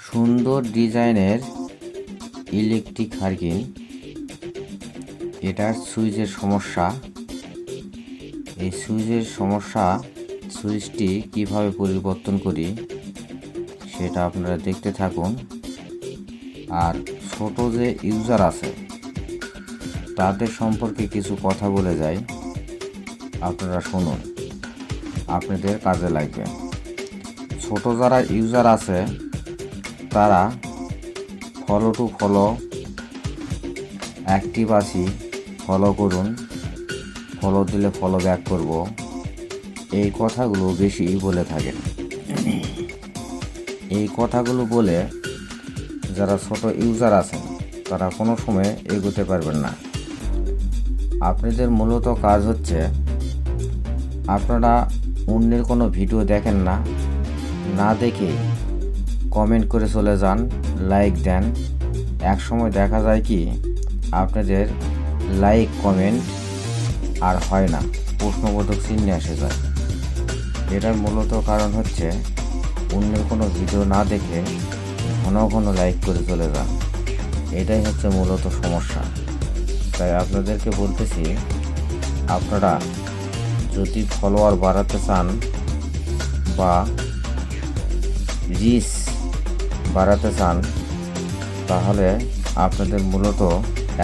সুন্দর ডিজাইনের ইলেকট্রিক হারকিন এটার সুইচের সমস্যা। এই সুইচের সমস্যা, সুইচটি কীভাবে পরিবর্তন করি, সেটা আপনারা দেখতে থাকুন। আর ছোট যে ইউজার আছে, তাদের সম্পর্কে কিছু কথা বলে যাই। আপনারা শুনুন। আপনাদের কাজে লাগবে। ছোট যারা ইউজার আছে তারা ফলো টু ফলো অ্যাক্টিভ আছি ফলো করুন ফলো দিলে ফলো ব্যাক করব। এই কথাগুলো বেশি বলে থাকেন। এই কথাগুলো বলে যারা ছোট ইউজার আছেন, তারা কোনো সময় এগোতে পারবেন না। আপনাদের মূলত কাজ হচ্ছে, আপনারা অন্যের কোনো ভিডিও দেখেন না না দেখে কমেন্ট করে চলে যান, লাইক দেন। এক সময় দেখা যায় কি, আপনাদের লাইক, কমেন্ট আর হয় না, প্রশ্নবোধক চিহ্নে এসে যায়। এটার মূলত কারণ হচ্ছে, অন্যের কোনো ভিডিও না দেখে ঘন ঘন লাইক করে চলে যান। এটাই হচ্ছে মূলত সমস্যা। তাই আপনাদেরকে বলতেছি, আপনারা যদি ফলোয়ার বাড়াতে চান বা রিচ বাড়াতে চান, তাহলে আপনাদের মূলত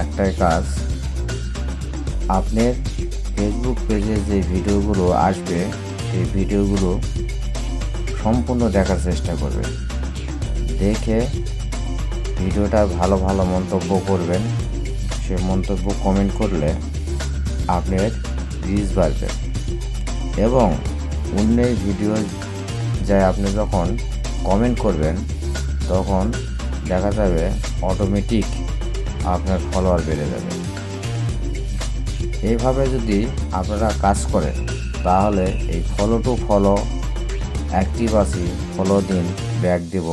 একটাই কাজ। আপনার ফেসবুক পেজে যে ভিডিওগুলো আসবে, সেই ভিডিওগুলো সম্পূর্ণ দেখার চেষ্টা করবে। দেখে ভিডিওটা ভালো ভালো মন্তব্য করবেন। সে মন্তব্য কমেন্ট করলে আপনার রিচ বাড়বে। এবং অন্যের ভিডিও যায় আপনি যখন কমেন্ট করবেন তখন দেখা যাবে অটোমেটিক আপনার ফলোয়ার বেড়ে যাবে। এইভাবে যদি আপনারা কাজ করেন, তাহলে এই ফলো টু ফলো অ্যাক্টিভ আছি ফলো দিন ব্যাক দেব,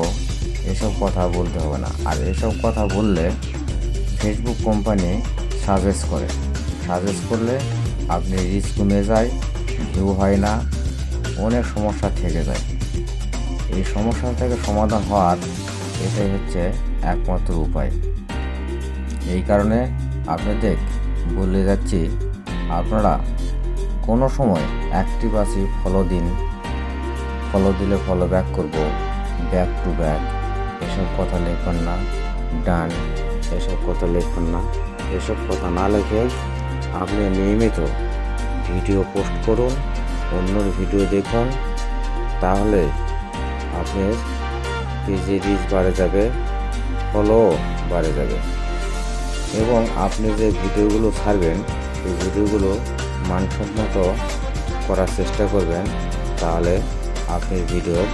এসব কথা বলতে হবে না। আর এসব কথা বললে ফেসবুক কোম্পানি সাজেস্ট করে। সাজেস্ট করলে আপনি রিস্ক কমে যায় ভিউ হয় না, অনেক সমস্যা থেকে যায়। এই সমস্যা থেকে সমাধান হওয়ার এটাই হচ্ছে একমাত্র উপায়। এই কারণে আপনাদের বলে যাচ্ছি, আপনারা কোনো সময় অ্যাক্টিভ আছি ফলো দিন। ফলো দিলে ফলো ব্যাক করব। ব্যাক টু ব্যাক এসব কথা লিখবেন না। ডান এসব কথা লিখবেন না। এসব কথা না লিখে আপনি নিয়মিত ভিডিও পোস্ট করুন, অন্যর ভিডিও দেখুন। তাহলে আপনার পেজে রিচ বাড়ে যাবে? ফলো বাড়ে যাবে। এবং আপনি যে ভিডিওগুলো ছাড়বেন সেই ভিডিওগুলো মানসম্মত করার চেষ্টা করবেন, তাহলে আপনার ভিডিওর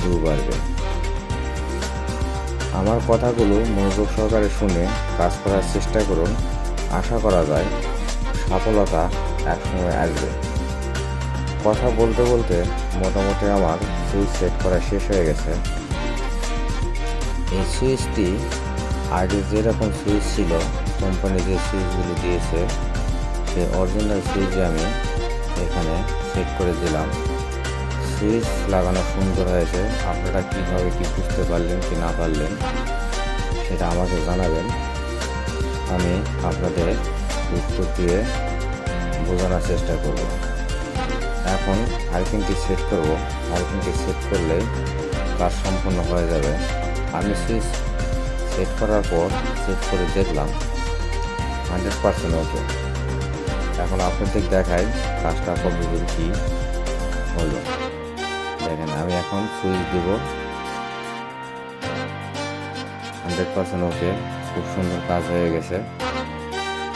ভিউ বাড়বে। আমার কথাগুলো মনোযোগ সহকারে শুনে কাজ করার চেষ্টা করুন। আশা করা যায় সফলতা একসময় আসবে। কথা বলতে বলতে মোটামুটি আমার সুইচ সেট করা শেষ হয়ে গেছে। এই সুইচটি আগে যেরকম সুইচ ছিল কোম্পানি যে সুইচগুলো দিয়েছে, সেই অরিজিনাল সুইচ আমি এখানে সেট করে দিলাম। সুইচ লাগানো সুন্দর হয়েছে। আপনারা কীভাবে কি বুঝতে পারলেন কি না পারলেন, সেটা আমাকে জানাবেন। আমি আপনাদের উত্তর দিয়ে বোঝানোর চেষ্টা করব। এখন হাইকিংটি সেট করব। হাইকিংটি সেট করলে কাজ সম্পূর্ণ হয়ে যাবে। আমি সুইচ সেট করার পর সেট করে দেখলাম হান্ড্রেড পার্সেন্ট ওকে এখন আপনাদের দেখাই কাজটা কতদূর কী হলো। দেখেন, আমি এখন সুইচ দেব। হান্ড্রেড পার্সেন্ট ওকে খুব সুন্দর কাজ হয়ে গেছে।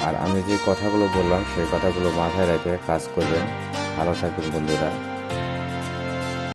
আর আমি যে কথাগুলো বললাম, সেই কথাগুলো মাথায় রেখে কাজ করবেন। ভালো থাকবেন বন্ধুরা।